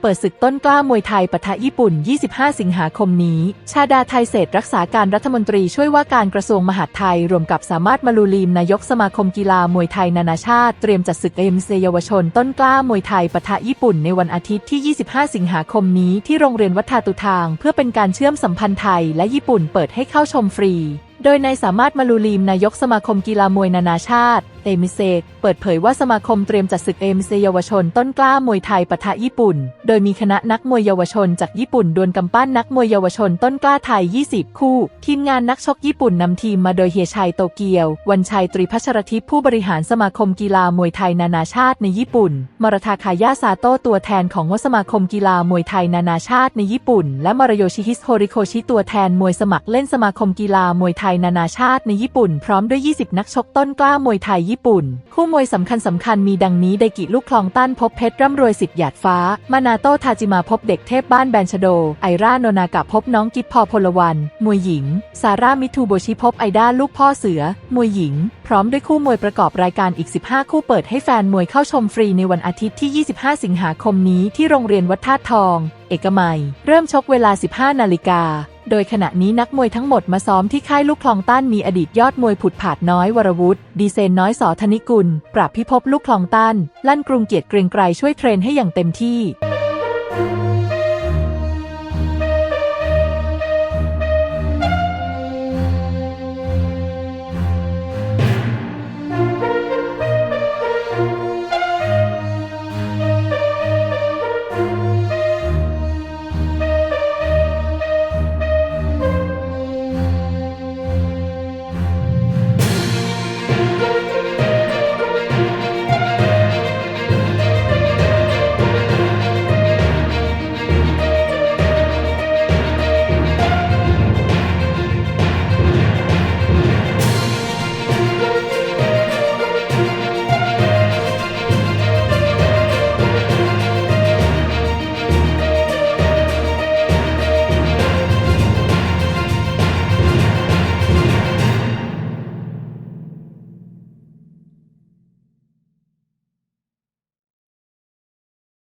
เปิดศึกต้นกล้ามวยไทยปะทะญี่ปุ่น 25 สิงหาคมนี้ ชาดาไทยเศรษฐรักษาการรัฐมนตรีช่วยว่าการกระทรวงมหาดไทย รวมกับสามารถมาลูลีมนายกสมาคมกีฬามวยไทยนานาชาติเตรียมจัดศึกเอ็มเซเยาวชน ต้นกล้ามวยไทยปะทะญี่ปุ่นในวันอาทิตย์ที่ 25 สิงหาคมนี้ที่โรงเรียนวัฒนาตุทาง เพื่อเป็นการเชื่อมสัมพันธ์ไทย และญี่ปุ่นเปิดให้เข้าชมฟรี โดยนายสามารถมาลูลีมนายกสมาคมกีฬามวยนานาชาติเอมิเซ เปิดเผยว่าสมาคมเตรียมจัดศึกเอมิเซเยาวชนต้นกล้ามวยไทยปะทะญี่ปุ่น โดยมีคณะนักมวยเยาวชนจากญี่ปุ่นดวลกำปั้นนักมวยเยาวชนต้นกล้าไทย 20 คู่ ทีมงานนักชกญี่ปุ่นนำทีมมาโดยเฮียชัยโตเกียว วันชัยตรีพัชรทิพย์ผู้บริหารสมาคมกีฬามวยไทยนานาชาติในญี่ปุ่น มรทาคายาซาโตะตัวแทนของวสมาคมกีฬามวยไทยนานาชาติในญี่ปุ่น และมารโยชิฮิสโฮริโคชิตัวแทนมวยสมัครเล่นสมาคมกีฬามวยไทยนานาชาติในญี่ปุ่น พร้อมด้วย 20 นักชกต้นกล้ามวยไทยญี่ปุ่น คู่มวยสำคัญสำคัญมีดังนี้ไดกิลูกคลองต้านพบเพชรร่ำรวยสิทธิ์หยาดฟ้า มานาโตทาจิมาพบเด็กเทพบ้านแบนชโด ไอร่าโนนากะพบน้องกิฟพอพลวันมวยหญิง ซาร่ามิทูโบชิพบไอด้าลูกพ่อเสือ มวยหญิง พร้อมด้วยคู่มวยประกอบรายการอีก 15 คู่เปิดให้แฟนมวยเข้าชมฟรีในวันอาทิตย์ที่ 25 สิงหาคมนี้ที่โรงเรียนวัดธาตุทอง เอกมัย เริ่มชกเวลา 15 นาฬิกา โดยขณะนี้นักมวยทั้งหมดมาซ้อมที่ค่ายลูกคลองต้านมีอดีตยอดมวยผุดผาดน้อยวรวุฒิดีเซนน้อยสอธนิกุล ปราบพิภพลูกคลองต้าน ลั่นกรุงเกียรติเกรียงไกรช่วยเทรนให้อย่างเต็มที่